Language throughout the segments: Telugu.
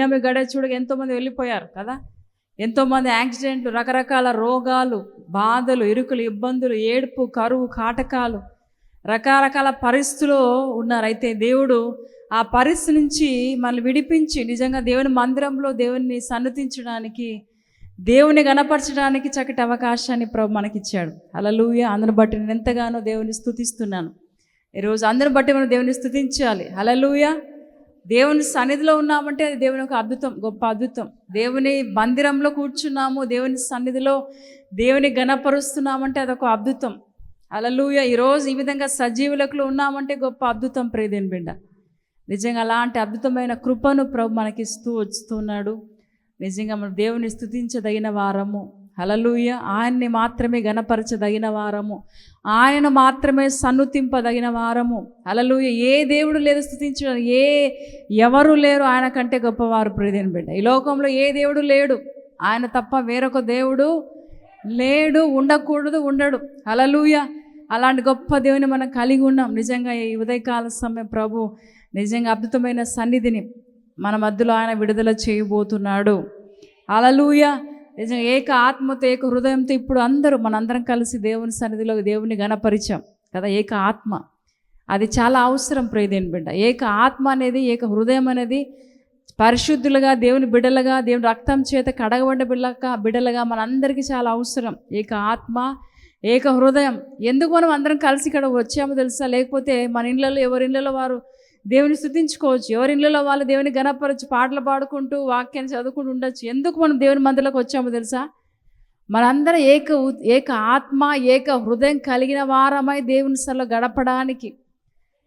దినమి గడే చూడగా ఎంతోమంది వెళ్ళిపోయారు కదా? ఎంతోమంది యాక్సిడెంట్లు రకరకాల రోగాలు బాధలు ఇరుకులు ఇబ్బందులు ఏడుపు కరువు కాటకాలు రకరకాల పరిస్థితుల్లో ఉన్నారు. అయితే దేవుడు ఆ పరిస్థితి నుంచి మనల్ని విడిపించి నిజంగా దేవుని మందిరంలో దేవుని సన్నతించడానికి దేవుని గణపరచడానికి చక్కటి అవకాశాన్ని ప్రభు మనకిచ్చాడు. అలలుయ అందరిని బట్టి నేను ఎంతగానో దేవుని స్థుతిస్తున్నాను. ఈరోజు అందరిని బట్టి మనం దేవుని అలా అలలుయ దేవుని సన్నిధిలో ఉన్నామంటే అది దేవుని ఒక అద్భుతం గొప్ప అద్భుతం. దేవుని మందిరంలో కూర్చున్నాము దేవుని సన్నిధిలో దేవుని గణపరుస్తున్నామంటే అదొక అద్భుతం. అలలుయ ఈరోజు ఈ విధంగా సజీవులకు ఉన్నామంటే గొప్ప అద్భుతం ప్రేదేని బిడ్డ. నిజంగా అలాంటి అద్భుతమైన కృపను ప్రభు మనకి ఇస్తూ వస్తున్నాడు. నిజంగా మనం దేవుని స్థుతించదగిన వారము. హలలుయ ఆయన్ని మాత్రమే గణపరచదగిన వారము. ఆయన మాత్రమే సన్నుతింపదగిన వారము. హలలుయ ఏ దేవుడు లేదు స్థుతించడం. ఏ ఎవరు లేరు ఆయన కంటే గొప్పవారు ప్రియదేని బిడ్డ. ఈ లోకంలో ఏ దేవుడు లేడు. ఆయన తప్ప వేరొక దేవుడు లేడు ఉండకూడదు ఉండడు. హలలుయ అలాంటి గొప్ప దేవుని మనం కలిగి ఉన్నాం. నిజంగా ఈ ఉదయకాల సమయం ప్రభు నిజంగా అద్భుతమైన సన్నిధిని మన మధ్యలో ఆయన విడుదల చేయబోతున్నాడు. అలలుయ నిజంగా ఏక ఆత్మతో ఏక హృదయంతో ఇప్పుడు అందరూ మనందరం కలిసి దేవుని సన్నిధిలో దేవుని గణపరిచాం కదా ఏక ఆత్మ. అది చాలా అవసరం ప్రియదేని బిడ్డ. ఏక ఆత్మ అనేది ఏక హృదయం అనేది పరిశుద్ధులుగా దేవుని బిడ్డలుగా దేవుని రక్తం చేత కడగబడ్డ బిడ్డలుగా బిడ్డలుగా మనందరికీ చాలా అవసరం. ఏక ఆత్మ ఏక హృదయం. ఎందుకు మనం అందరం కలిసి ఇక్కడ వచ్చామో తెలుసా? లేకపోతే మన ఇళ్ళలో ఎవరి ఇళ్ళలో వారు దేవుని స్థుతించుకోవచ్చు. ఎవరి ఇళ్ళలో వాళ్ళు దేవుని గణపరచు పాటలు పాడుకుంటూ వాక్యాన్ని చదువుకుంటూ ఉండొచ్చు. ఎందుకు మనం దేవుని మందిలోకి వచ్చామో తెలుసా? మనందరం ఏక ఏక ఆత్మ ఏక హృదయం కలిగిన వారమై దేవుని సలో గడపడానికి.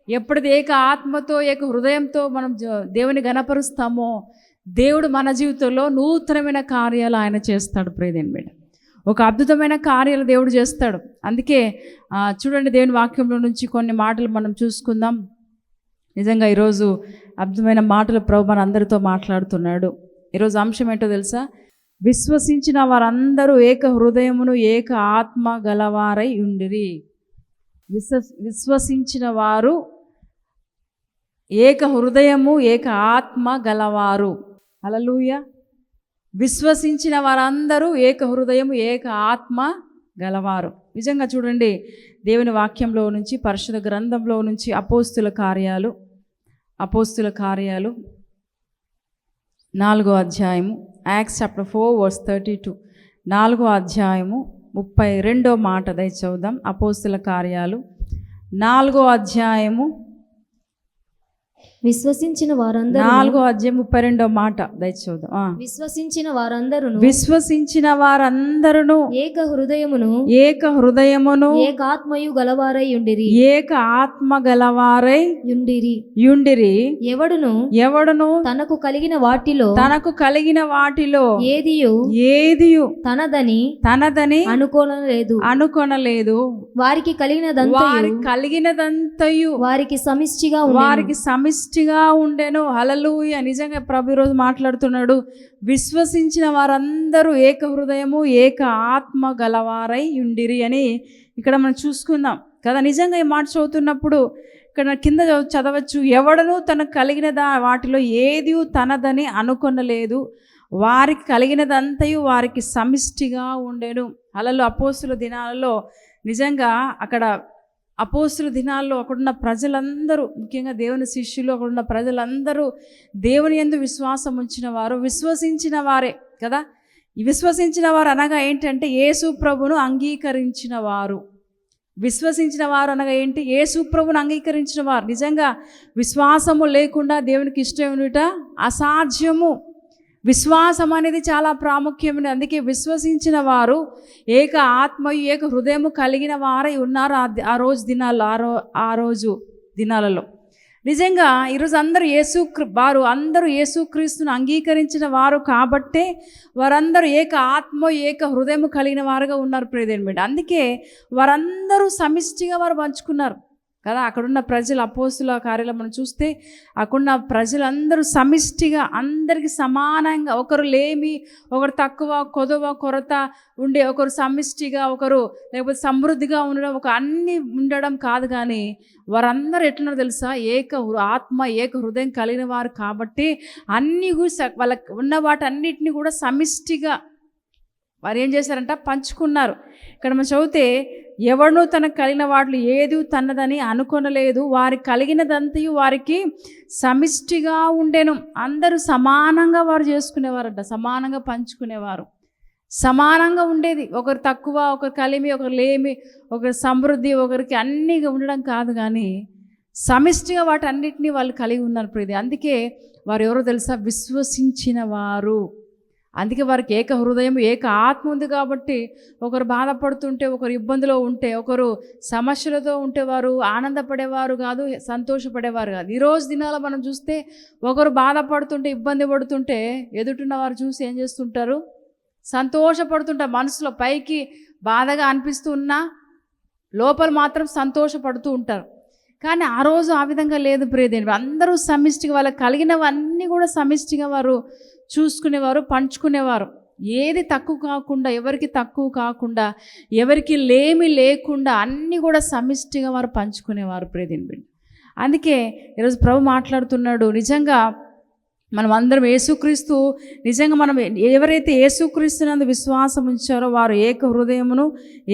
ఎప్పుడైతే ఏక ఆత్మతో ఏక హృదయంతో మనం దేవుని గణపరుస్తామో దేవుడు మన జీవితంలో నూతనమైన కార్యాలు ఆయన చేస్తాడు. ప్రేదేని మీద ఒక అద్భుతమైన కార్యాలు దేవుడు చేస్తాడు. అందుకే చూడండి దేవుని వాక్యంలో నుంచి కొన్ని మాటలు మనం చూసుకుందాం. నిజంగా ఈరోజు అద్భుతమైన మాటలు ప్రభు అందరితో మాట్లాడుతున్నాడు. ఈరోజు అంశం ఏంటో తెలుసా? విశ్వసించిన వారందరూ ఏక హృదయమును ఏక ఆత్మ గలవారై ఉండిరి. విశ్వ విశ్వసించిన వారు ఏక హృదయము ఏక ఆత్మ గలవారు. అలలుయ విశ్వసించిన వారందరూ ఏక హృదయము ఏక ఆత్మ గలవారు. నిజంగా చూడండి దేవుని వాక్యంలో నుంచి పరిశుద్ధ గ్రంథంలో నుంచి అపోస్తుల కార్యాలు అపోస్తుల కార్యాలు నాలుగో అధ్యాయము Acts chapter four verse thirty two నాలుగో అధ్యాయము ముప్పై రెండో మాట దయ చదువుదాం. అపోస్తుల కార్యాలు నాలుగో అధ్యాయము విశ్వసించిన వారందరూ నాలుగో అధ్యాయం ముప్పై రెండో మాట. దయ చదువుదాం ఆ. విశ్వసించిన వారందరూ విశ్వసించిన వారందరూ ఏక హృదయమును ఏక హృదయమును ఏకాత్మయు గలవారై ఉండిరి. ఏక ఆత్మ గలవారై యుండిరి యుండిరి ఎవడును? ఎవడును? తనకు కలిగిన వాటిలో తనకు కలిగిన వాటిలో ఏదియు? ఏదియు? తనదని తనదని అనుకోనలేదు. అనుకొనలేదు. వారికి కలిగినదంతా వారికి కలిగినదంతయు. వారికి సమిష్టిగా. వారికి సమిష్టిగా ఉండేను హలలుయ నిజంగా ప్రభు ఈరోజు మాట్లాడుతున్నాడు. విశ్వసించిన వారందరూ ఏక హృదయము ఏక ఆత్మ గలవారై ఉండిరి అని ఇక్కడ మనం చూసుకుందాం. కదా నిజంగా ఈ మాట చదువుతున్నప్పుడు ఇక్కడ కింద చదవచ్చు. ఎవడను తనకు కలిగిన దా వాటిలో ఏది తనదని అనుకొనలేదు. వారికి కలిగినదంతయు వారికి సమిష్టిగా ఉండేను. అలలో అపోసుల దినాలలో నిజంగా అక్కడ అపోస్తుల దినాల్లో అక్కడున్న ప్రజలందరూ ముఖ్యంగా దేవుని శిష్యులు అక్కడున్న ప్రజలందరూ దేవుని ఎందు విశ్వాసం ఉంచిన వారు విశ్వసించిన వారే కదా? విశ్వసించిన వారు అనగా ఏంటంటే యేసు ప్రభును అంగీకరించిన వారు. విశ్వసించిన వారు అనగా ఏంటి? యేసు ప్రభును అంగీకరించిన వారు. నిజంగా విశ్వాసము లేకుండా దేవునికి ఇష్టం ఇష్టముట అసాధ్యము. విశ్వాసం అనేది చాలా ప్రాముఖ్యమైనది అందుకే విశ్వసించిన వారు ఏక ఆత్మయు ఏక హృదయము కలిగిన వారై ఉన్నారు ఆ ఆ రోజు దినాల్లో ఆ రో ఆ రోజు దినాలలో. నిజంగా ఈరోజు అందరూ యేసు వారు అందరూ యేసుక్రీస్తును అంగీకరించిన వారు కాబట్టే వారందరూ ఏక ఆత్మ ఏక హృదయము కలిగిన వారుగా ఉన్నారు ప్రియదేని అందుకే వారందరూ సమిష్టిగా వారు పంచుకున్నారు. కదా? అక్కడున్న ప్రజలు అపోసుల కార్యాలయం మనం చూస్తే అక్కడున్న ప్రజలందరూ సమిష్టిగా అందరికి సమానంగా ఒకరు లేమి ఒకరు తక్కువ కొదవ కొరత ఉండే ఒకరు సమిష్టిగా ఒకరు లేకపోతే సమృద్ధిగా ఉండడం ఒక అన్ని ఉండడం కాదు కానీ వారందరూ ఎట్లున్నారో తెలుసా? ఏక హృ- ఆత్మ ఏక హృదయం కలిగిన వారు కాబట్టి అన్నీ కూడా వాళ్ళకి ఉన్న వాటన్నిటిని కూడా సమిష్టిగా వారు ఏం చేశారంట? పంచుకున్నారు. ఇక్కడ మనం చదివితే ఎవడనూ తనకు కలిగిన వాటిలో ఏది తన్నదని అనుకొనలేదు. వారి కలిగినదంతయు వారికి సమిష్టిగా ఉండెను. అందరూ సమానంగా వారు చేసుకునేవారంట సమానంగా పంచుకునేవారు. సమానంగా ఉండేది. ఒకరు తక్కువ ఒకరు కలిమి ఒకరు లేమి ఒకరు సమృద్ధి ఒకరికి అన్నీ ఉండడం కాదు కానీ సమిష్టిగా వాటన్నిటినీ వాళ్ళు కలిగి ఉన్నారు ప్రతి అందుకే వారు ఎవరో తెలుసా? విశ్వసించిన వారు అందుకే వారికి ఏక హృదయం ఏక ఆత్మ ఉంది కాబట్టి ఒకరు బాధపడుతుంటే ఒకరు ఇబ్బందిలో ఉంటే ఒకరు సమస్యలతో ఉంటే వారు ఆనందపడేవారు కాదు సంతోషపడేవారు కాదు. ఈరోజు దినాల మనం చూస్తే ఒకరు బాధపడుతుంటే ఇబ్బంది పడుతుంటే ఎదుటిన్న వారు చూసి ఏం చేస్తుంటారు? సంతోషపడుతుంటారు. మనసులో పైకి బాధగా అనిపిస్తున్నా లోపల మాత్రం సంతోషపడుతూ ఉంటారు. కానీ ఆ రోజు ఆ విధంగా లేదు ప్రియదేవి అందరూ సమిష్టిగా వాళ్ళకి కలిగినవన్నీ కూడా సమిష్టిగా వారు చూసుకునేవారు పంచుకునేవారు. ఏది తక్కువ కాకుండా ఎవరికి తక్కువ కాకుండా ఎవరికి లేమి లేకుండా అన్నీ కూడా సమిష్టిగా వారు పంచుకునేవారు ప్రియదేవి బిడ్డ అందుకే ఈరోజు ప్రభు మాట్లాడుతున్నాడు నిజంగా మనం అందరం యేసుక్రీస్తు నిజంగా మనం ఎవరైతే యేసుక్రీస్తునందు విశ్వాసం ఉంచారో వారు ఏక హృదయమును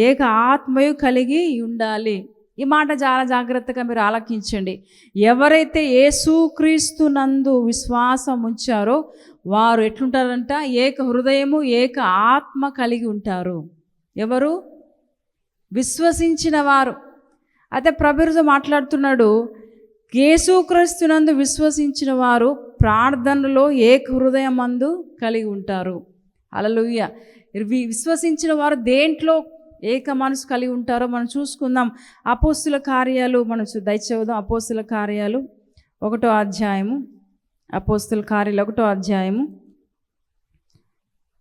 ఏక ఆత్మయు కలిగి ఉండాలి. ఈ మాట చాలా జాగ్రత్తగా మీరు ఆలకించండి. ఎవరైతే యేసుక్రీస్తునందు విశ్వాసం ఉంచారో వారు ఎట్లుంటారంట? ఏక హృదయము ఏక ఆత్మ కలిగి ఉంటారు. ఎవరు? విశ్వసించిన వారు అయితే ప్రభుతో మాట్లాడుతున్నాడు యేసుక్రీస్తునందు విశ్వసించిన వారు ప్రార్థనలో ఏక హృదయమందు కలిగి ఉంటారు. అలలుయ్య విశ్వసించిన వారు దేంట్లో ఏక మనసు కలిగి ఉంటారో మనం చూసుకుందాం. అపోస్తుల కార్యాలు మనం దయచేద్దాం అపోస్తుల కార్యాలు ఒకటో అధ్యాయము. అపోస్తుల కార్యాలు ఒకటో అధ్యాయము.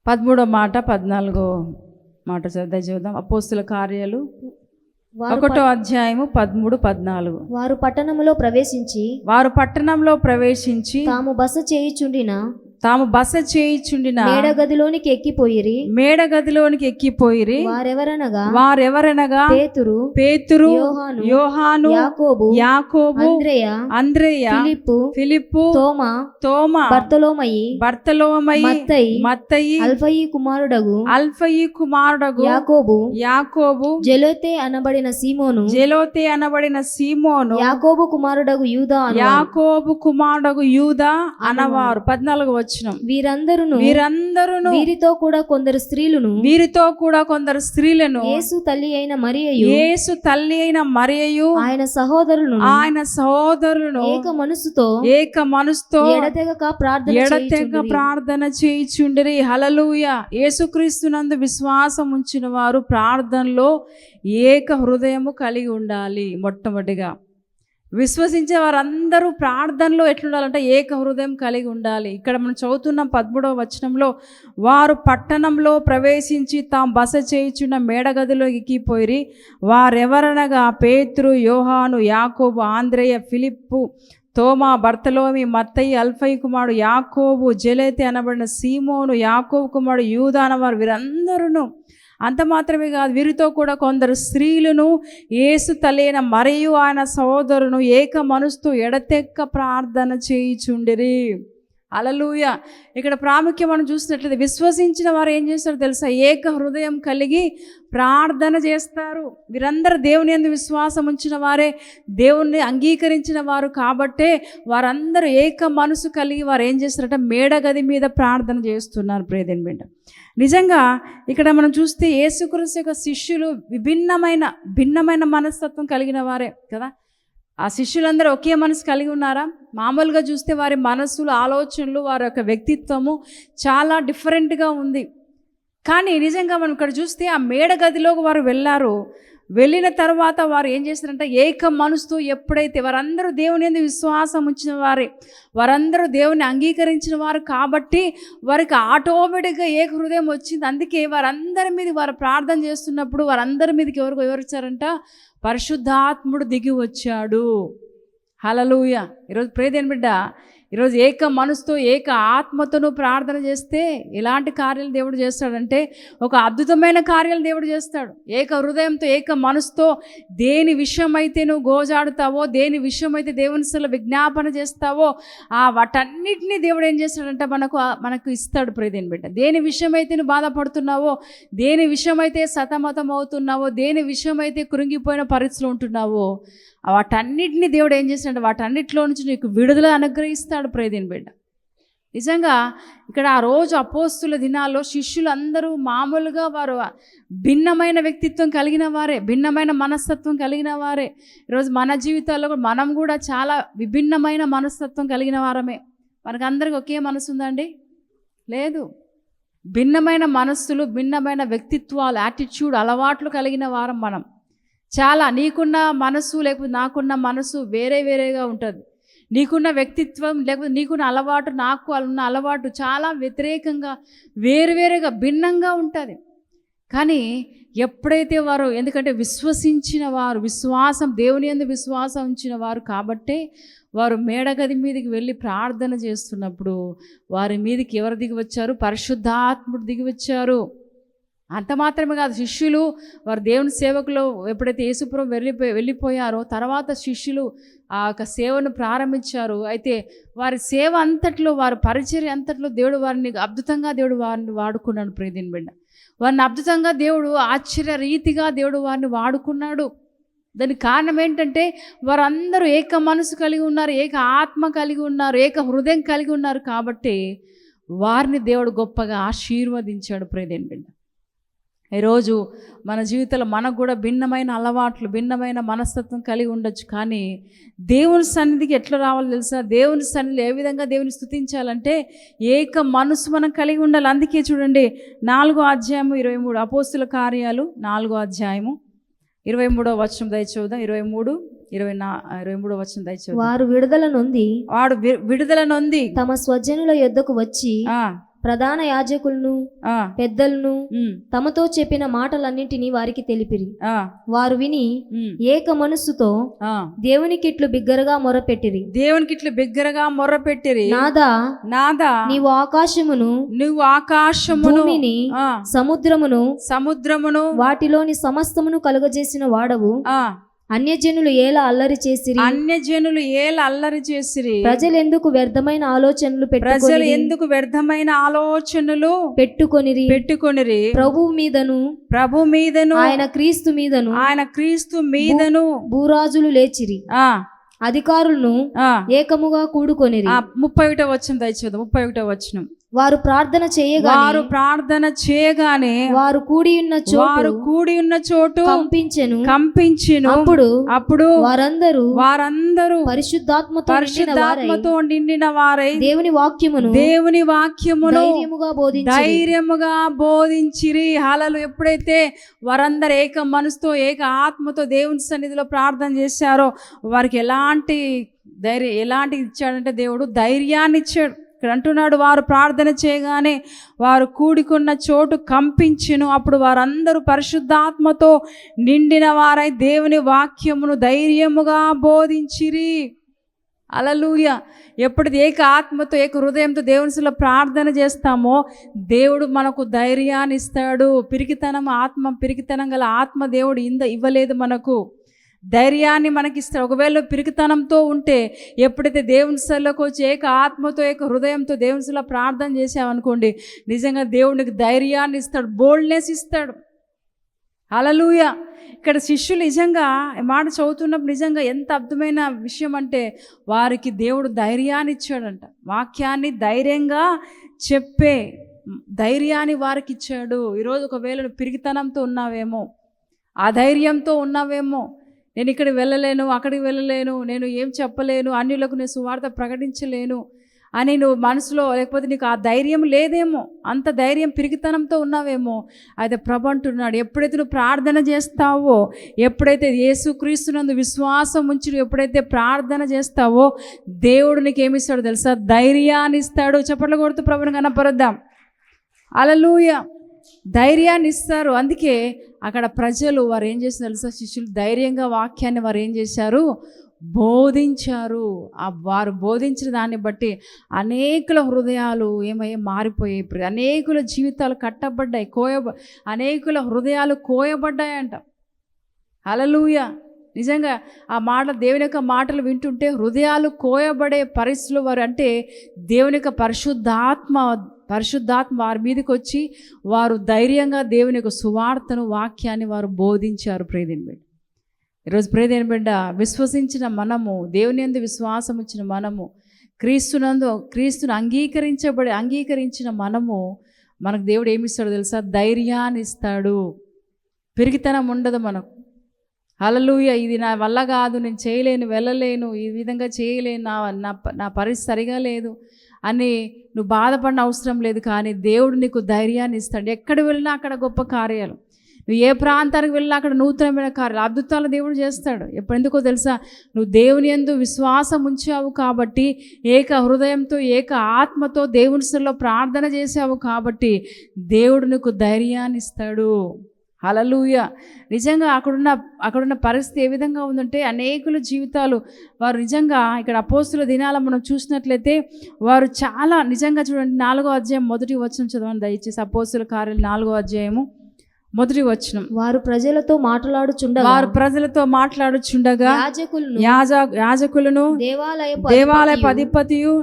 పదమూడో మాట పద్నాలుగో మాట చదువు- దయచేద్దాం అపోస్తుల కార్యాలు ఒకటో అధ్యాయము పదమూడు పద్నాలుగు. వారు పట్టణములో ప్రవేశించి వారు పట్టణంలో ప్రవేశించి తాము బస చేయుచుండిన తాము బస చేయిచుండిన మేడ గదిలోనికి ఎక్కిపోయిరి. మేడ గదిలోనికి ఎక్కిపోయిరి. వారెవరనగా? వారెవరనగా? పేతురు పేతురు యోహాను యోహాను యాకోబు యాకోబు అంద్రేయ అంద్రేయ ఫిలిప్పు ఫిలిప్పు తోమా తోమ బర్తలోమయి బర్తలోమయి మత్తయి మత్తయి అల్ఫయి కుమారుడగు అల్ఫయి కుమారుడగు యాకోబు యాకోబు జెలోతే అనబడిన సీమోను జెలోతే అనబడిన సీమోను యాకోబు కుమారుడగు యూదా యాకోబు కుమారుడగు యూదా అనవారు. పద్నాలుగు వచ్చిన. వీరందరును వీరందరును వీరితో కూడా కొందరు స్త్రీలను వీరితో కూడా కొందరు స్త్రీలను యేసు తల్లి అయిన మరియయు యేసు తల్లి అయిన మరియు ఆయన సహోదరులను ఆయన సహోదరులను ఏక మనసుతో ఏక మనసుతో ఎడతెగక ప్రార్థన ఎడతెగ చేయుచుండిరి. ప్రార్థన చేయిచుండిరి. హలలుయ యేసుక్రీస్తునందు విశ్వాసం ఉంచిన వారు ప్రార్థనలో ఏక హృదయము కలిగి ఉండాలి మొట్టమొదటిగా. విశ్వసించే వారందరూ ప్రార్థనలో ఎట్లుండాలంటే ఏక హృదయం కలిగి ఉండాలి. ఇక్కడ మనం చదువుతున్న పదమూడవ వచనంలో వారు పట్టణంలో ప్రవేశించి తాము బస చేయుచున్న మేడగదిలో ఎక్కిపోయి వారెవరనగా పేతురు యోహాను యాకోబు ఆంధ్రేయ ఫిలిప్పు తోమా భర్తలోమి మత్తయి అల్ఫై కుమారుడు యాకోబు జలేతి అనబడిన సీమోను యాకోబు కుమారుడు యూదానవారు వీరందరూ అంత మాత్రమే కాదు వీరితో కూడా కొందరు స్త్రీలను ఏసు తలైన మరియు ఆయన సహోదరును ఏక మనసుతో ఎడతెక్క ప్రార్థన చేయిచుండిరి. అలలుయ ఇక్కడ ప్రాముఖ్యం మనం చూసినట్లయితే విశ్వసించిన వారు ఏం చేస్తారో తెలుసా? ఏక హృదయం కలిగి ప్రార్థన చేస్తారు. వీరందరూ దేవుని ఎందు విశ్వాసం ఉంచిన వారే దేవుణ్ణి అంగీకరించిన వారు కాబట్టే వారందరూ ఏక మనసు కలిగి వారు ఏం చేస్తారంటే? మేడగది మీద ప్రార్థన చేస్తున్నారు ప్రేదన్ బిడ్డ. నిజంగా ఇక్కడ మనం చూస్తే యేసుక్రీస్తు యొక్క శిష్యులు విభిన్నమైన భిన్నమైన మనస్తత్వం కలిగిన వారే కదా? ఆ శిష్యులందరూ ఒకే మనసు కలిగి ఉన్నారా? మామూలుగా చూస్తే వారి మనసులు ఆలోచనలు వారి యొక్క వ్యక్తిత్వము చాలా డిఫరెంట్గా ఉంది. కానీ నిజంగా మనం ఇక్కడ చూస్తే ఆ మేడ గదిలోకి వారు వెళ్ళారు. వెళ్ళిన తర్వాత వారు ఏం చేస్తారంటే ఏక మనసుతో ఎప్పుడైతే వారందరూ దేవుని ఎందుకు విశ్వాసం ఉంచిన వారే వారందరూ దేవుని అంగీకరించిన వారు కాబట్టి వారికి ఆటోమేటిక్గా ఏక హృదయం వచ్చింది. అందుకే వారందరి మీద వారు ప్రార్థన చేస్తున్నప్పుడు వారందరి మీదకి ఎవరు వివరించారంట పరిశుద్ధాత్ముడు దిగి వచ్చాడు. హలలుయ ఈరోజు ప్రేదేని బిడ్డ ఈరోజు ఏక మనసుతో ఏక ఆత్మతోనూ ప్రార్థన చేస్తే ఎలాంటి కార్యాలు దేవుడు చేస్తాడంటే ఒక అద్భుతమైన కార్యాలు దేవుడు చేస్తాడు. ఏక హృదయంతో ఏక మనసుతో దేని విషయమైతే నువ్వు గోజాడుతావో దేని విషయమైతే దేవుని సల విజ్ఞాపన చేస్తావో ఆ వాటన్నిటినీ దేవుడు ఏం చేస్తాడంటే మనకు మనకు ఇస్తాడు ప్రేదేని బిడ్డ. దేని విషయమైతే నువ్వు బాధపడుతున్నావో దేని విషయమైతే సతమతం అవుతున్నావో దేని విషయమైతే కృంగిపోయిన పరిస్థితులు ఉంటున్నావో వాటన్నిటిని దేవుడు ఏం చేసినాడు వాటన్నిటిలో నుంచి నీకు విడుదల అనుగ్రహిస్తాడు ప్రేదిని బిడ్డ. నిజంగా ఇక్కడ ఆ రోజు అపోస్తుల దినాల్లో శిష్యులు అందరూ మామూలుగా వారు భిన్నమైన వ్యక్తిత్వం కలిగిన వారే భిన్నమైన మనస్తత్వం కలిగిన వారే. ఈరోజు మన జీవితాల్లో కూడా మనం కూడా చాలా విభిన్నమైన మనస్తత్వం కలిగిన వారమే. మనకందరికి ఒకే మనసు ఉందండి? లేదు. భిన్నమైన మనస్సులు భిన్నమైన వ్యక్తిత్వాలు యాటిట్యూడ్ అలవాట్లు కలిగిన వారం మనం. చాలా నీకున్న మనసు లేకపోతే నాకున్న మనసు వేరే వేరేగా ఉంటుంది. నీకున్న వ్యక్తిత్వం లేకపోతే నీకున్న అలవాటు నాకు ఉన్న అలవాటు చాలా వ్యతిరేకంగా వేరువేరుగా భిన్నంగా ఉంటుంది. కానీ ఎప్పుడైతే వారు ఎందుకంటే విశ్వసించిన వారు విశ్వాసం దేవుని యందు విశ్వాసం ఉంచిన వారు కాబట్టే వారు మేడగది మీదకి వెళ్ళి ప్రార్థన చేస్తున్నప్పుడు వారి మీదకి ఎవరు దిగి వచ్చారు? పరిశుద్ధాత్ముడు దిగి వచ్చారు. అంత మాత్రమే కాదు శిష్యులు వారు దేవుని సేవకులు ఎప్పుడైతే యేసుపురం వెళ్ళిపోయి వెళ్ళిపోయారో తర్వాత శిష్యులు ఆ యొక్క సేవను ప్రారంభించారు. అయితే వారి సేవ అంతట్లో వారి పరిచర్య అంతట్లో దేవుడు వారిని అద్భుతంగా దేవుడు వారిని వాడుకున్నాడు ప్రేదిన్ బిడ్డ. వారిని అద్భుతంగా దేవుడు ఆశ్చర్య రీతిగా దేవుడు వారిని వాడుకున్నాడు. దానికి కారణం ఏంటంటే వారందరూ ఏక మనసు కలిగి ఉన్నారు ఏక ఆత్మ కలిగి ఉన్నారు ఏక హృదయం కలిగి ఉన్నారు కాబట్టి వారిని దేవుడు గొప్పగా ఆశీర్వదించాడు ప్రేదేన్ బిడ్డ. ఈరోజు మన జీవితంలో మనకు కూడా భిన్నమైన అలవాట్లు భిన్నమైన మనస్తత్వం కలిగి ఉండొచ్చు. కానీ దేవుని సన్నిధికి ఎట్లా రావాలో తెలుసా? దేవుని సన్నిధిలో ఏ విధంగా దేవుని స్థుతించాలంటే ఏక మనసు మనం కలిగి ఉండాలి. అందుకే చూడండి నాలుగో అధ్యాయము ఇరవై మూడు అపోస్తుల కార్యాలు నాలుగో అధ్యాయము ఇరవై మూడో వచనం దయచూద్దాం ఇరవై మూడు ఇరవై నా ఇరవై మూడో వచనం దయచూద్దాం వారు విడుదల నొంది వాడు విడుదల నొంది. తమ స్వజనుల యొద్దకు వచ్చి ప్రధాన యాజకులను ఆ, పెద్దలను తమతో చెప్పిన మాటలన్నింటినీ వారికి తెలిపిరి. వారు విని ఏక మనస్సుతో. దేవునికిట్లు బిగ్గరగా మొరపెట్టిరి. దేవునికి ఇట్లా బిగ్గరగా మొర్ర పెట్టిరి నాదా నాదా. నీవు ఆకాశమును నువ్వు ఆకాశమును సముద్రమును సముద్రమును వాటిలోని సమస్తమును కలుగజేసిన వాడవు. అన్యజనులు ఏలా అల్లరి చేసిరి? అన్యజనులు ఏల అల్లరి చేసిరి? ప్రజలెందుకు వ్యర్థమైన ఆలోచనలు ప్రజలు ఎందుకు వ్యర్థమైన ఆలోచనలు పెట్టుకొనిరి? పెట్టుకొనిరి? ప్రభువు మీదను? ప్రభు మీదను? ఆయన క్రీస్తు మీదను? ఆయన క్రీస్తు మీదను? భూరాజులు లేచిరి. ఆ. అధికారులను ఆ. ఏకముగా కూడుకొనిరి. ఆ, ముప్పై ఒకటో వచ్చిన దయచేద్దాం ముప్పై ఒకటో వచ్చిన వారు ప్రార్థన చేయగా వారు ప్రార్థన చేయగానే వారు కూడి ఉన్న వారు చోటు కూడి ఉన్న చోటు కంపించెను. కంపించిను. అప్పుడు అప్పుడు వారందరూ వారందరూ పరిశుద్ధాత్మతో నిండిన వారై పరిశుద్ధాత్మతో నిండిన వారై దేవుని వాక్యమును దేవుని వాక్యమును ధైర్యముగా బోధించి ధైర్యముగా బోధించిరి. హాలలు ఎప్పుడైతే వారందరూ ఏక మనసుతో ఏక ఆత్మతో దేవుని సన్నిధిలో ప్రార్థన చేశారో వారికి ఎలాంటి ధైర్యం ఎలాంటి ఇచ్చాడంటే దేవుడు ధైర్యాన్ని ఇచ్చాడు ఇక్కడ అంటున్నాడు వారు ప్రార్థన చేయగానే వారు కూడుకున్న చోటు కంపించును. అప్పుడు వారందరూ పరిశుద్ధాత్మతో నిండిన వారై దేవుని వాక్యమును ధైర్యముగా బోధించిరి. అలలుయ ఎప్పుడు ఏక ఆత్మతో ఏక హృదయంతో దేవునిలో ప్రార్థన చేస్తామో దేవుడు మనకు ధైర్యాన్ని ఇస్తాడు. పిరికితనం ఆత్మ పిరికితనం గల ఆత్మ దేవుడు ఇంద ఇవ్వలేదు మనకు. ధైర్యాన్ని మనకిస్తాడు ఒకవేళ పిరికితనంతో ఉంటే ఎప్పుడైతే దేవుని సెల్లోకి వచ్చి ఏక ఆత్మతో ఏక హృదయంతో దేవుని సెల ప్రార్థన చేసామనుకోండి నిజంగా దేవునికి ధైర్యాన్ని ఇస్తాడు బోల్డ్నెస్ ఇస్తాడు. అలలుయ ఇక్కడ శిష్యులు నిజంగా మాట చదువుతున్నప్పుడు నిజంగా ఎంత అద్భుతమైన విషయం అంటే వారికి దేవుడు ధైర్యాన్ని ఇచ్చాడంట. వాక్యాన్ని ధైర్యంగా చెప్పే ధైర్యాన్ని వారికి ఇచ్చాడు. ఈరోజు ఒకవేళ పిరిగితనంతో ఉన్నావేమో ఆ ధైర్యంతో ఉన్నావేమో నేను ఇక్కడ వెళ్ళలేను అక్కడికి వెళ్ళలేను నేను ఏం చెప్పలేను అన్యులకు నేను సువార్త ప్రకటించలేను అని నువ్వు మనసులో లేకపోతే నీకు ఆ ధైర్యం లేదేమో అంత ధైర్యం పిరిగితనంతో ఉన్నావేమో. అయితే ప్రభు అంటున్నాడు ఎప్పుడైతే నువ్వు ప్రార్థన చేస్తావో ఎప్పుడైతే యేసుక్రీస్తునందు విశ్వాసం ఉంచి నువ్వు ఎప్పుడైతే ప్రార్థన చేస్తావో దేవుడు నీకు ఏమిస్తాడో తెలుసా? ధైర్యాన్ని ఇస్తాడు. చప్పట్లు కొడుతూ ప్రభుని కనపరుద్దాం. అలలుయ ధైర్యాన్ని ఇస్తారు అందుకే అక్కడ ప్రజలు వారు ఏం చేసిన తెలుసా శిష్యులు? ధైర్యంగా వాక్యాన్ని వారు ఏం చేశారు? బోధించారు. ఆ వారు బోధించిన దాన్ని బట్టి అనేకుల హృదయాలు ఏమయ్యాయి? మారిపోయాయి. అనేకుల జీవితాలు కట్టబడ్డాయి. కోయ అనేకుల హృదయాలు కోయబడ్డాయంట. అలలుయ నిజంగా ఆ మాట దేవుని యొక్క మాటలు వింటుంటే హృదయాలు కోయబడే పరిస్థితులు వారు అంటే దేవుని యొక్క పరిశుద్ధాత్మ పరిశుద్ధాత్మ వారి మీదకి వచ్చి వారు ధైర్యంగా దేవుని యొక్క సువార్తను వాక్యాన్ని వారు బోధించారు. ప్రేదిని బిడ్డ. ఈరోజు ప్రేదేని బిడ్డ విశ్వసించిన మనము దేవుని ఎందు విశ్వాసం ఇచ్చిన మనము క్రీస్తునందు క్రీస్తును అంగీకరించబడి అంగీకరించిన మనము మనకు దేవుడు ఏమి ఇస్తాడో తెలుసా? ధైర్యాన్ని ఇస్తాడు. పెరిగితనం ఉండదు మనకు. అలలుయ ఇది నా వల్ల కాదు నేను చేయలేను వెళ్ళలేను ఈ విధంగా చేయలేను నా నా నా పరిస్థితి సరిగా లేదు. అని నువ్వు బాధపడిన అవసరం లేదు కానీ దేవుడు నీకు ధైర్యాన్ని ఇస్తాడు. ఎక్కడ వెళ్ళినా అక్కడ గొప్ప కార్యాలు. నువ్వు ఏ ప్రాంతానికి వెళ్ళినా అక్కడ నూతనమైన కార్యాలు. అద్భుతాలు దేవుడు చేస్తాడు. ఎప్పుడు ఎందుకో తెలుసా? నువ్వు దేవుని యందు విశ్వాసం ఉంచావు కాబట్టి ఏక హృదయంతో ఏక ఆత్మతో దేవుని సరిలో ప్రార్థన చేసావు కాబట్టి దేవుడు నీకు ధైర్యాన్ని ఇస్తాడు. హలలుయ నిజంగా అక్కడున్న అక్కడున్న పరిస్థితి ఏ విధంగా ఉందంటే అనేకుల జీవితాలు వారు నిజంగా ఇక్కడ అపోస్తుల దినాల మనం చూసినట్లయితే వారు చాలా నిజంగా చూడండి నాలుగో అధ్యాయం మొదటి వచ్చిన చదవండి దయచేసి అపోస్తుల కార్యాలు నాలుగో అధ్యాయము. మొదటి వచనం. వారు ప్రజలతో మాట్లాడుచుండగా వారు ప్రజలతో మాట్లాడుచుండగా యాజకులను యాజ యాజకులను దేవాలయ దేవాలయ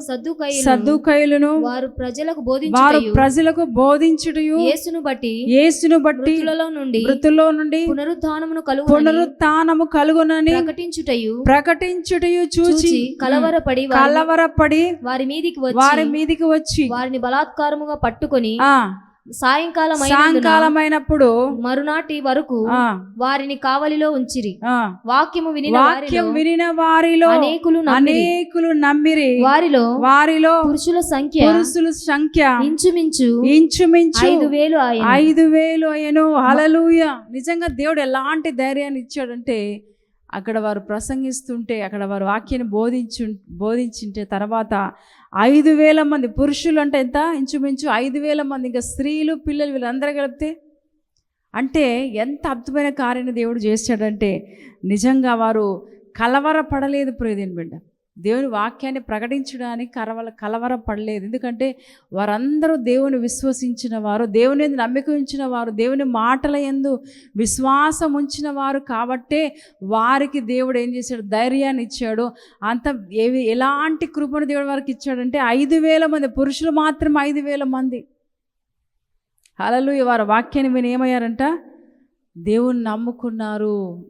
సద్దుకయ్యులను సద్దుకైలును వారు ప్రజలకు వారు బోధించుటయు ప్రజలకు బోధించుటయు యేసును బట్టి యేసును బట్టి మృతులలో నుండి మృతుల్లో నుండి పునరుత్థానమును కలుగు పునరుత్నము కలుగునని ప్రకటించుటయు ప్రకటించుటయు చూచి కలవరపడి వారి- కలవరపడి వారి మీదికి వారి వచ్చి మీదికి వచ్చి వారిని బలాత్కారముగా పట్టుకొని ఆ సాయంకాలం సాయంకాలమైనప్పుడు మరునాటి వరకు వారిని కావలిలో ఉంచిరి. వాక్యము వినిన వాక్యం వారిలో వినిన వారిలో అనేకులు నమ్మిరి. అనేకులు నమ్మిరి. వారిలో వారిలో పురుషుల సంఖ్య పురుషుల సంఖ్య ఇంచుమించు ఇంచుమించు ఐదు వేలు ఐదు వేలు అయ్యను హలలుయ నిజంగా దేవుడు ఎలాంటి ధైర్యాన్ని ఇచ్చాడంటే అక్కడ వారు ప్రసంగిస్తుంటే అక్కడ వారు వాక్యాన్ని బోధించు బోధించింటే తర్వాత ఐదు వేల మంది పురుషులు అంటే ఎంత? ఇంచుమించు ఐదు వేల మంది ఇంకా స్త్రీలు పిల్లలు వీళ్ళందరూ కలిపితే అంటే ఎంత అద్భుతమైన కార్యాన్ని దేవుడు చేశాడంటే నిజంగా వారు కలవరపడలేదు ప్రియదేని బిడ్డ. దేవుని వాక్యాన్ని ప్రకటించడానికి కలవల కలవరపడలేదు ఎందుకంటే వారందరూ దేవుని విశ్వసించిన వారు దేవుని యందు నమ్మిక ఉంచిన వారు దేవుని మాటల యందు విశ్వాసం ఉంచిన వారు కాబట్టే వారికి దేవుడు ఏం చేశాడు? ధైర్యాన్ని ఇచ్చాడు. అంత ఏవి ఎలాంటి కృపను దేవుడు వారికి ఇచ్చాడంటే ఐదు వేల మంది పురుషులు మాత్రం ఐదు వేల మంది. అలలు వారు వాక్యాన్ని విని ఏమయ్యారంట? దేవుని నమ్ముకున్నారు.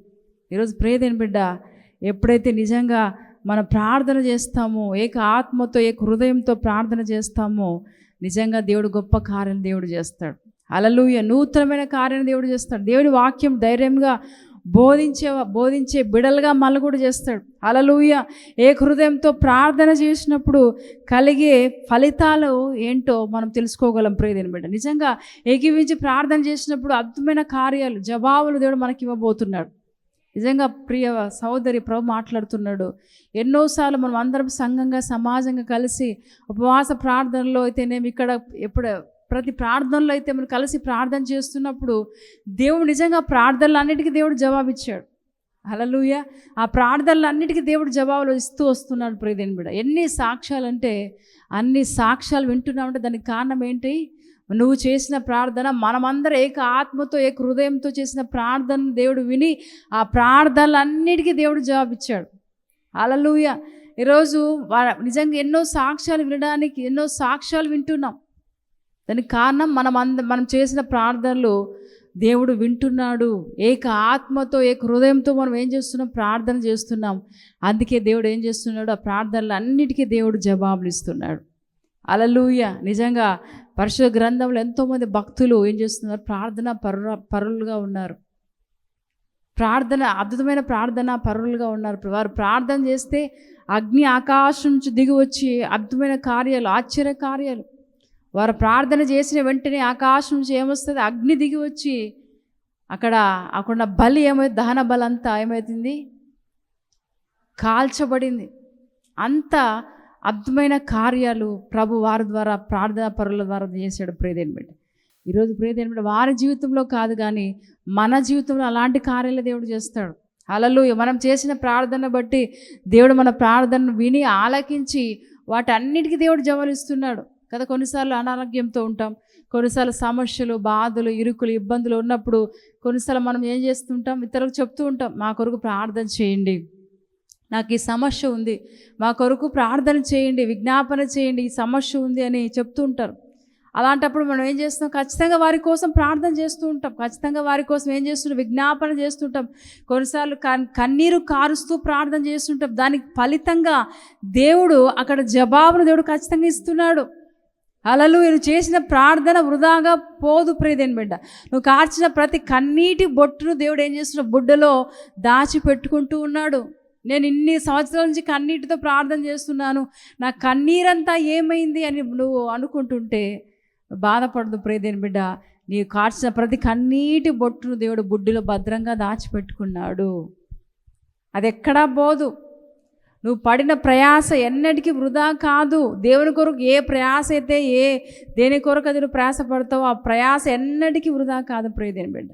ఈరోజు ప్రేదేని బిడ్డ ఎప్పుడైతే నిజంగా మనం ప్రార్థన చేస్తాము ఏక ఆత్మతో ఏక హృదయంతో ప్రార్థన చేస్తామో. నిజంగా దేవుడు గొప్ప కార్యం దేవుడు చేస్తాడు. అలలుయ నూతనమైన కార్యం దేవుడు చేస్తాడు. దేవుడి వాక్యం ధైర్యంగా బోధించే బోధించే బిడలుగా మళ్ళీ కూడా చేస్తాడు. అలలుయ ఏ హృదయంతో ప్రార్థన చేసినప్పుడు కలిగే ఫలితాలు ఏంటో మనం తెలుసుకోగలం. ప్రియదేని బిడ్డ నిజంగా ఏకీవించి ప్రార్థన చేసినప్పుడు అద్భుతమైన కార్యాలు జవాబులు దేవుడు మనకి ఇవ్వబోతున్నాడు. నిజంగా ప్రియ సహోదరి ప్రభు మాట్లాడుతున్నాడు. ఎన్నోసార్లు మనం అందరం సంఘంగా సమాజంగా కలిసి ఉపవాస ప్రార్థనలో అయితేనేమి ఇక్కడ ఎప్పుడు ప్రతి ప్రార్థనలో అయితే మనం కలిసి ప్రార్థన చేస్తున్నప్పుడు దేవుడు నిజంగా ప్రార్థనలన్నిటికీ దేవుడు జవాబిచ్చాడు. అలలుయ ఆ ప్రార్థనలన్నిటికీ దేవుడు జవాబులు ఇస్తూ వస్తున్నాడు ప్రియదేని బిడ ఎన్ని సాక్ష్యాలు అంటే అన్ని సాక్ష్యాలు వింటున్నామంటే దానికి కారణం ఏంటి? నువ్వు చేసిన ప్రార్థన మనమందరం ఏక ఆత్మతో ఏక హృదయంతో చేసిన ప్రార్థన దేవుడు విని ఆ ప్రార్థనలన్నిటికీ దేవుడు జవాబిచ్చాడు. అలలుయ ఈరోజు నిజంగా ఎన్నో సాక్ష్యాలు వినడానికి ఎన్నో సాక్ష్యాలు వింటున్నాం. దానికి కారణం మనం అంద మనం చేసిన ప్రార్థనలు దేవుడు వింటున్నాడు. ఏక ఆత్మతో ఏక హృదయంతో మనం ఏం చేస్తున్నాం? ప్రార్థన చేస్తున్నాం. అందుకే దేవుడు ఏం చేస్తున్నాడు? ఆ ప్రార్థనలు అన్నిటికీ దేవుడు జవాబులు ఇస్తున్నాడు. అలలుయ నిజంగా పరిశుద్ధ గ్రంథంలో ఎంతోమంది భక్తులు ఏం చేస్తున్నారు? ప్రార్థన పరు పరులుగా ఉన్నారు. ప్రార్థన అద్భుతమైన ప్రార్థన పరులుగా ఉన్నారు. వారు ప్రార్థన చేస్తే అగ్ని ఆకాశం నుంచి దిగి వచ్చి అద్భుతమైన కార్యాలు ఆశ్చర్య కార్యాలు. వారు ప్రార్థన చేసిన వెంటనే ఆకాశం నుంచి ఏమొస్తుంది? అగ్ని దిగి వచ్చి అక్కడ అక్కడ బలి ఏమైంది దహన బలంతా అంతా ఏమవుతుంది కాల్చబడింది. అంత అద్భుతమైన కార్యాలు ప్రభు వారి ద్వారా ప్రార్థనా పరుల ద్వారా చేశాడు ప్రేదేని బిడ్డ ఈరోజు ప్రేదేని బిడ్డ వారి జీవితంలో కాదు కానీ మన జీవితంలో అలాంటి కార్యాలు దేవుడు చేస్తాడు. అలలు మనం చేసిన ప్రార్థన బట్టి దేవుడు మన ప్రార్థనను విని ఆలకించి వాటన్నిటికీ దేవుడు జవలిస్తున్నాడు కదా కొన్నిసార్లు అనారోగ్యంతో ఉంటాం. కొన్నిసార్లు సమస్యలు బాధలు ఇరుకులు ఇబ్బందులు ఉన్నప్పుడు కొన్నిసార్లు మనం ఏం చేస్తుంటాం? ఇతరులకు చెప్తూ ఉంటాం. మా కొరకు ప్రార్థన చేయండి. నాకు ఈ సమస్య ఉంది. మా కొరకు ప్రార్థన చేయండి విజ్ఞాపన చేయండి ఈ సమస్య ఉంది అని చెప్తూ ఉంటారు. అలాంటప్పుడు మనం ఏం చేస్తాం ఖచ్చితంగా వారి కోసం ప్రార్థన చేస్తూ ఉంటాం. ఖచ్చితంగా వారి కోసం ఏం చేస్తుంటాం? విజ్ఞాపన చేస్తుంటాం కొన్నిసార్లు కన్ కన్నీరు కారుస్తూ ప్రార్థన చేస్తుంటాం దానికి ఫలితంగా దేవుడు అక్కడ జవాబును దేవుడు ఖచ్చితంగా ఇస్తున్నాడు. అలలు నేను చేసిన ప్రార్థన వృధాగా పోదు ప్రియదేని బిడ్డ. నువ్వు కార్చిన ప్రతి కన్నీటి బొట్టును దేవుడు ఏం చేస్తున్నావు బుడ్డలో దాచి పెట్టుకుంటూ ఉన్నాడు. నేను ఇన్ని సంవత్సరాల నుంచి కన్నీటితో ప్రార్థన చేస్తున్నాను. నా కన్నీరంతా ఏమైంది అని నువ్వు అనుకుంటుంటే బాధపడదు ప్రేదేని బిడ్డ. నీవు కార్చిన ప్రతి కన్నీటి బొట్టును దేవుడు బుడ్డిలో భద్రంగా దాచిపెట్టుకున్నాడు. అది ఎక్కడా పోదు. నువ్వు పడిన ప్రయాస ఎన్నటికీ వృధా కాదు. దేవుని కొరకు ఏ ప్రయాస అయితే ఏ దేని కొరకు అది నువ్వు ప్రయాస పడతావో ఆ ప్రయాస ఎన్నటికీ వృధా కాదు ప్రేదేని బిడ్డ.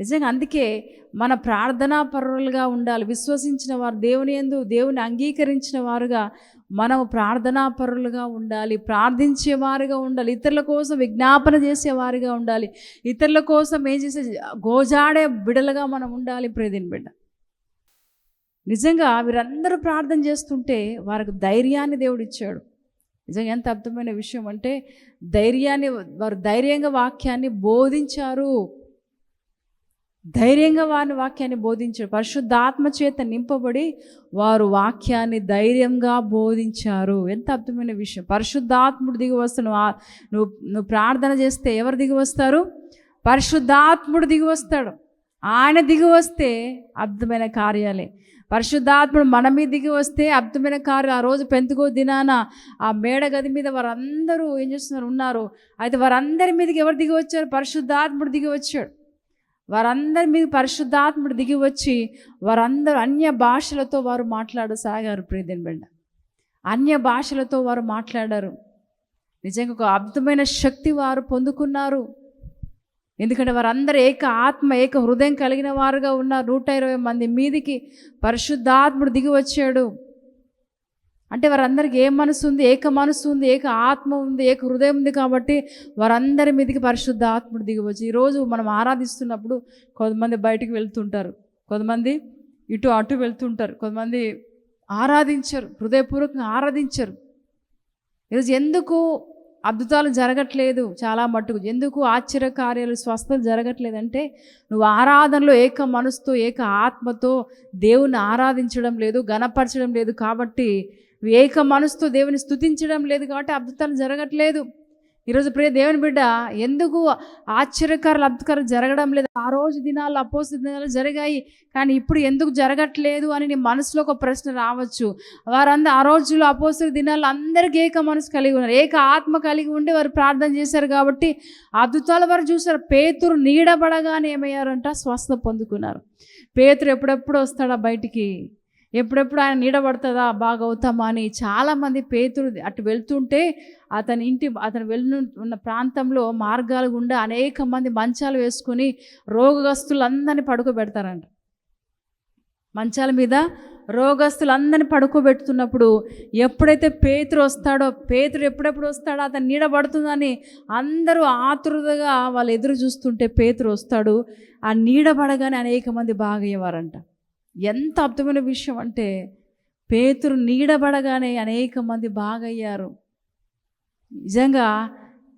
నిజంగా అందుకే మన ప్రార్థనా పరులుగా ఉండాలి. విశ్వసించిన వారు దేవుని ఎందు దేవుని అంగీకరించిన వారుగా మనం ప్రార్థనా పరులుగా ఉండాలి. ప్రార్థించేవారుగా ఉండాలి. ఇతరుల కోసం విజ్ఞాపన చేసేవారుగా ఉండాలి. ఇతరుల కోసం ఏం చేసే గోజాడే బిడలుగా మనం ఉండాలి ప్రేదిన్ బిడ్డ. నిజంగా వీరందరూ ప్రార్థన చేస్తుంటే వారికి ధైర్యాన్ని దేవుడు ఇచ్చాడు. నిజంగా ఎంత అర్థమైన విషయం అంటే ధైర్యాన్ని వారు ధైర్యంగా వాక్యాన్ని బోధించారు. ధైర్యంగా వారిని వాక్యాన్ని బోధించారు. పరిశుద్ధాత్మ చేత నింపబడి వారు వాక్యాన్ని ధైర్యంగా బోధించారు. ఎంత అర్థమైన విషయం. పరిశుద్ధాత్ముడు దిగి వస్తాను నువ్వు నువ్వు నువ్వు ప్రార్థన చేస్తే ఎవరు దిగి వస్తారు? పరిశుద్ధాత్ముడు దిగి వస్తాడు. ఆయన దిగి వస్తే అద్భుతమైన కార్యాలే. పరిశుద్ధాత్ముడు మన మీద దిగి వస్తే అద్భుతమైన కార్యం ఆ రోజు పెంతుకో దినాన ఆ మేడ గది మీద వారందరూ ఏం చేస్తున్నారు? ఉన్నారు. అయితే వారందరి మీదకి ఎవరు దిగి వచ్చారు? పరిశుద్ధాత్ముడు దిగి వచ్చాడు. వారందరి మీద పరిశుద్ధాత్ముడు దిగి వచ్చి వారందరూ అన్య భాషలతో వారు మాట్లాడసాగారు ప్రియదేని బిడ్డ అన్య భాషలతో వారు మాట్లాడారు. నిజంగా ఒక అద్భుతమైన శక్తి వారు పొందుకున్నారు. ఎందుకంటే వారందరూ ఏక ఆత్మ ఏక హృదయం కలిగిన వారుగా ఉన్నారు. నూట ఇరవై మంది మీదికి పరిశుద్ధాత్ముడు దిగి వచ్చాడు. అంటే వారందరికీ ఏ మనసు ఉంది ఏక మనసు ఉంది ఏక ఆత్మ ఉంది ఏక హృదయం ఉంది కాబట్టి వారందరి మీదకి పరిశుద్ధ ఆత్ముడు దిగవచ్చు ఈరోజు మనం ఆరాధిస్తున్నప్పుడు కొంతమంది బయటికి వెళ్తుంటారు. కొంతమంది ఇటు అటు వెళ్తుంటారు. కొంతమంది ఆరాధించరు హృదయపూర్వకంగా ఆరాధించరు. ఈరోజు ఎందుకు అద్భుతాలు జరగట్లేదు చాలా మట్టుకు? ఎందుకు ఆశ్చర్యకార్యాలు స్వస్థలు జరగట్లేదంటే నువ్వు ఆరాధనలో ఏక మనసుతో ఏక ఆత్మతో దేవుని ఆరాధించడం లేదు గణపరచడం లేదు కాబట్టి ఏక మనసుతో దేవుని స్థుతించడం లేదు కాబట్టి అద్భుతాలు జరగట్లేదు. ఈరోజు ప్రియ దేవుని బిడ్డ ఎందుకు ఆశ్చర్యకారులు అద్భుతకారులు జరగడం లేదు? ఆ రోజు దినాలు అపోసి దినాలు జరిగాయి కానీ ఇప్పుడు ఎందుకు జరగట్లేదు అని నీ మనసులో ఒక ప్రశ్న రావచ్చు. వారందరూ ఆ రోజుల్లో అపోస్తుల దినాలు అందరికీ ఏక మనసు కలిగి ఉన్నారు. ఏక ఆత్మ కలిగి ఉండి వారు ప్రార్థన చేశారు కాబట్టి అద్భుతాలు వారు చూశారు. పేతురు నీడబడగానే ఏమయ్యారంట? స్వస్థ పొందుకున్నారు. పేతురు ఎప్పుడెప్పుడు వస్తాడా బయటికి? ఎప్పుడెప్పుడు ఆయన నీడబడుతుందా? బాగా అవుతామా అని చాలామంది పేతురు అటు వెళ్తుంటే అతని ఇంటి అతను వెళ్ళి ఉన్న ప్రాంతంలో మార్గాలు గుండా అనేక మంది మంచాలు వేసుకుని రోగస్తులందరినీ పడుకోబెడతారంట. మంచాల మీద రోగస్తులందరినీ పడుకోబెడుతున్నప్పుడు ఎప్పుడైతే పేతురు వస్తాడో పేతురు ఎప్పుడెప్పుడు వస్తాడో అతను నీడబడుతుందని అందరూ ఆతురతగా వాళ్ళు ఎదురు చూస్తుంటే పేతురు వస్తాడు. ఆ నీడబడగానే అనేక మంది బాగయ్యేవారంట. ఎంత అద్భుతమైన విషయం అంటే పేతురు నీడబడగానే అనేక మంది బాగయ్యారు. నిజంగా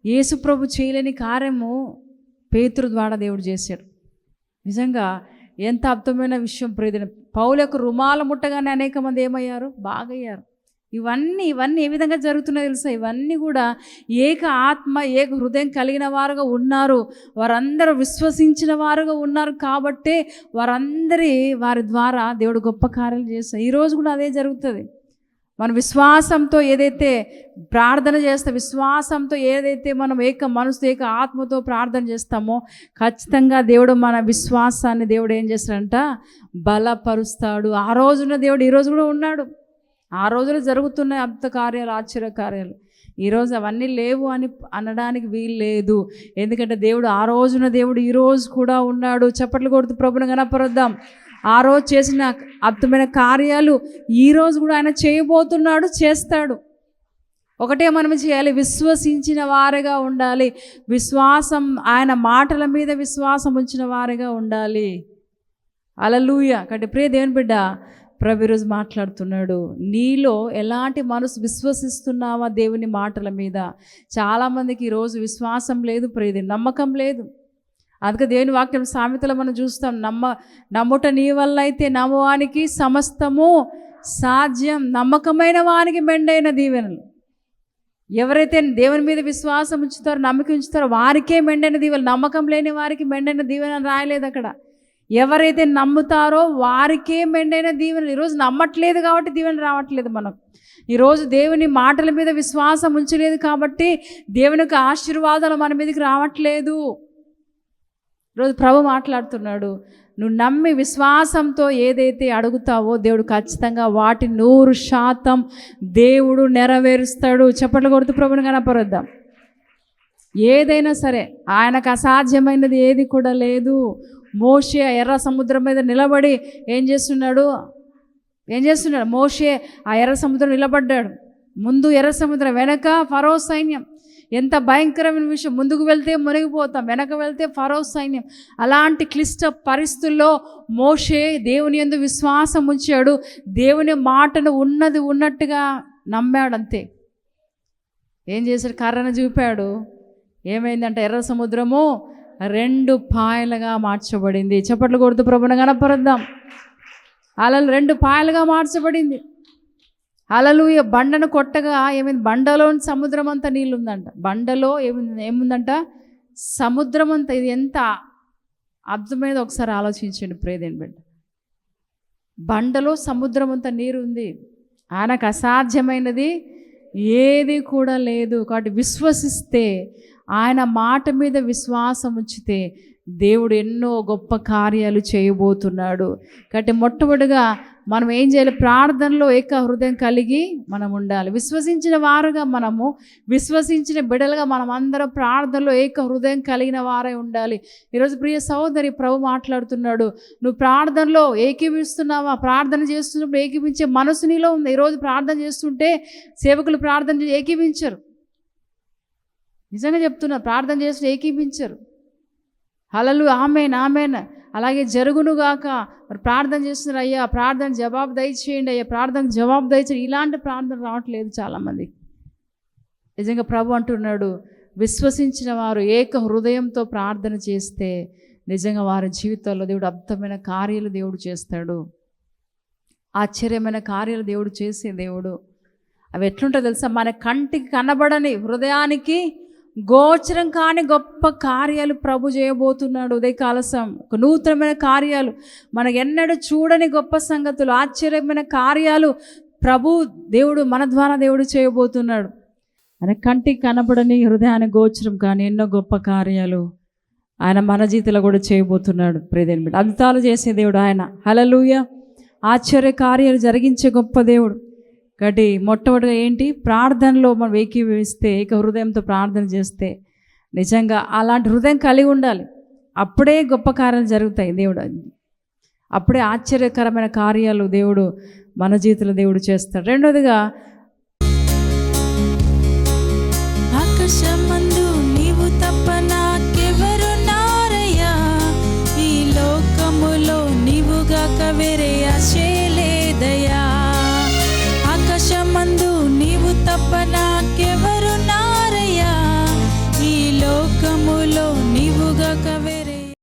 యేసుప్రభు చేయలేని కార్యము పేతురు ద్వారా దేవుడు చేశాడు. నిజంగా ఎంత అద్భుతమైన విషయం ప్రేదన పౌలకు రుమాల ముట్టగానే అనేక మంది ఏమయ్యారు? బాగయ్యారు. ఇవన్నీ ఇవన్నీ ఏ విధంగా జరుగుతున్నాయో తెలుసా? ఇవన్నీ కూడా ఏక ఆత్మ ఏక హృదయం కలిగిన వారుగా ఉన్నారు. వారందరూ విశ్వసించిన వారుగా ఉన్నారు కాబట్టే వారందరి వారి ద్వారా దేవుడు గొప్ప కార్యాలు చేస్తారు. ఈరోజు కూడా అదే జరుగుతుంది. మన విశ్వాసంతో ఏదైతే ప్రార్థన చేస్తే విశ్వాసంతో ఏదైతే మనం ఏక మనసు ఏక ఆత్మతో ప్రార్థన చేస్తామో ఖచ్చితంగా దేవుడు మన విశ్వాసాన్ని దేవుడు ఏం చేస్తాడంట? బలపరుస్తాడు. ఆ రోజున దేవుడు ఈరోజు కూడా ఉన్నాడు. ఆ రోజులు జరుగుతున్న అద్భుత కార్యాలు ఆశ్చర్య కార్యాలు. ఈరోజు అవన్నీ లేవు అని అనడానికి వీలు లేదు. ఎందుకంటే దేవుడు ఆ రోజున దేవుడు ఈరోజు కూడా ఉన్నాడు. చప్పట్లు కొడుతూ ప్రభుని కనపరుద్దాం ఆ రోజు చేసిన అద్భుతమైన కార్యాలు ఈ రోజు కూడా ఆయన చేయబోతున్నాడు చేస్తాడు. ఒకటే మనం చేయాలి విశ్వసించిన వారుగా ఉండాలి. విశ్వాసం ఆయన మాటల మీద విశ్వాసం ఉంచిన వారుగా ఉండాలి. అలలుయ కాబట్టి ప్రియ దేవుని బిడ్డ ప్రభు ఈరోజు మాట్లాడుతున్నాడు. నీలో ఎలాంటి మనసు విశ్వసిస్తున్నావా దేవుని మాటల మీద? చాలామందికి ఈరోజు విశ్వాసం లేదు ప్రేది నమ్మకం లేదు. అందుకే దేవుని వాక్యం సామెతలో మనం చూస్తాం నమ్మ నమ్ముట నీ వల్ల అయితే నమ్మవానికి సమస్తము సాధ్యం. నమ్మకమైన వానికి మెండైన దీవెనలు. ఎవరైతే దేవుని మీద విశ్వాసం ఉంచుతారో నమ్మకం ఉంచుతారో వారికే మెండైన దీవెనలు. నమ్మకం లేని వారికి మెండైన దీవెన రాయలేదు అక్కడ. ఎవరైతే నమ్ముతారో వారికే మెండైన దీవెనలు. ఈరోజు నమ్మట్లేదు కాబట్టి దీవెన రావట్లేదు మనం. ఈరోజు దేవుని మాటల మీద విశ్వాసం ఉంచలేదు కాబట్టి దేవునికి ఆశీర్వాదాలు మన మీదకి రావట్లేదు. ఈరోజు ప్రభు మాట్లాడుతున్నాడు నువ్వు నమ్మి విశ్వాసంతో ఏదైతే అడుగుతావో దేవుడు ఖచ్చితంగా వాటి నూరు శాతం దేవుడు నెరవేరుస్తాడు. చప్పట్లు కొడుతూ ప్రభుని కనపరుద్దాం. ఏదైనా సరే ఆయనకు అసాధ్యమైనది ఏది కూడా లేదు. మోషే ఎర్ర సముద్రం మీద నిలబడి ఏం చేస్తున్నాడు? ఏం చేస్తున్నాడు? మోషే ఆ ఎర్ర సముద్రం నిలబడ్డాడు. ముందు ఎర్ర సముద్రం వెనక ఫరో సైన్యం. ఎంత భయంకరమైన విషయం. ముందుకు వెళ్తే మునిగిపోతాం వెనక వెళ్తే ఫరో సైన్యం. అలాంటి క్లిష్ట పరిస్థితుల్లో మోషే దేవుని ఎందు విశ్వాసం ఉంచాడు. దేవుని మాటను ఉన్నది ఉన్నట్టుగా నమ్మాడు అంతే ఏం చేశాడు? కర్రను చూపాడు. ఏమైందంటే ఎర్ర సముద్రము రెండు పాయలుగా మార్చబడింది. చప్పట్లు కొడుతూ ప్రభుని కనపరుద్దాం అలలు రెండు పాయలుగా మార్చబడింది. అలలు ఈ బండను కొట్టగా ఏమైంది? బండలో సముద్రం అంతా నీళ్ళు ఉందంట బండలో ఏముంది? ఏముందంట? సముద్రం అంతా ఇది ఎంత అర్థమైనది ఒకసారి ఆలోచించండి ప్రేదేని బిడ్డ. బండలో సముద్రం అంతా నీరు ఉంది ఆయనకు అసాధ్యమైనది ఏది కూడా లేదు. కాబట్టి విశ్వసిస్తే ఆయన మాట మీద విశ్వాసం ఉంచితే దేవుడు ఎన్నో గొప్ప కార్యాలు చేయబోతున్నాడు. కాబట్టి మొట్టమొదటిగా మనం ఏం చేయాలి? ప్రార్థనలో ఏక హృదయం కలిగి మనం ఉండాలి. విశ్వసించిన వారుగా మనము విశ్వసించిన బిడలుగా మనం అందరం ప్రార్థనలో ఏక హృదయం కలిగిన వారై ఉండాలి. ఈరోజు ప్రియ సహోదరి ప్రభు మాట్లాడుతున్నాడు. నువ్వు ప్రార్థనలో ఏకీవిస్తున్నావా ప్రార్థన చేస్తున్నప్పుడు ఏకీపించే మనసు నీలో ఉంది. ఈరోజు ప్రార్థన చేస్తుంటే సేవకులు ప్రార్థన ఏకీపించరు ఏకీవించరు నిజంగా చెప్తున్నారు ప్రార్థన చేస్తూ ఏకీపించరు. హలలు ఆమెన్ ఆమెన్. అలాగే జరుగునుగాక మరి ప్రార్థన చేస్తున్నారు అయ్యా ప్రార్థన జవాబు దయచేయండి అయ్యా ప్రార్థన జవాబు దయచేయండి. ఇలాంటి ప్రార్థన రావట్లేదు చాలామంది. నిజంగా ప్రభు అంటున్నాడు విశ్వసించిన వారు ఏక హృదయంతో ప్రార్థన చేస్తే నిజంగా వారి జీవితాల్లో దేవుడు అద్భుతమైన కార్యాలు దేవుడు చేస్తాడు. ఆశ్చర్యమైన కార్యాలు దేవుడు చేసే దేవుడు. అవి ఎట్లుంటో తెలుసా? మన కంటికి కనబడని హృదయానికి గోచరం కాని గొప్ప కార్యాలు ప్రభు చేయబోతున్నాడు ఉదయకాల ఒక నూతనమైన కార్యాలు. మనకు ఎన్నడూ చూడని గొప్ప సంగతులు ఆశ్చర్యమైన కార్యాలు ప్రభు దేవుడు మన ద్వారా దేవుడు చేయబోతున్నాడు. ఆయన కంటికి కనపడని హృదయాన్ని గోచరం కానీ ఎన్నో గొప్ప కార్యాలు ఆయన మన జీవితంలో కూడా చేయబోతున్నాడు. ప్రియదేని బిడ్డ అద్భుతాలు చేసే దేవుడు ఆయన. హలలుయ ఆశ్చర్య కార్యాలు జరిగించే గొప్ప దేవుడు. కాబట్టి మొట్టమొదటిగా ఏంటి? ప్రార్థనలో మనం ఏకీభవిస్తే ఏక హృదయంతో ప్రార్థన చేస్తే నిజంగా అలాంటి హృదయం కలిగి ఉండాలి. అప్పుడే గొప్ప కార్యాలు జరుగుతాయి దేవుడు. అప్పుడే ఆశ్చర్యకరమైన కార్యాలు దేవుడు మన జీవితంలో దేవుడు చేస్తాడు. రెండోదిగా ఆకర్షణ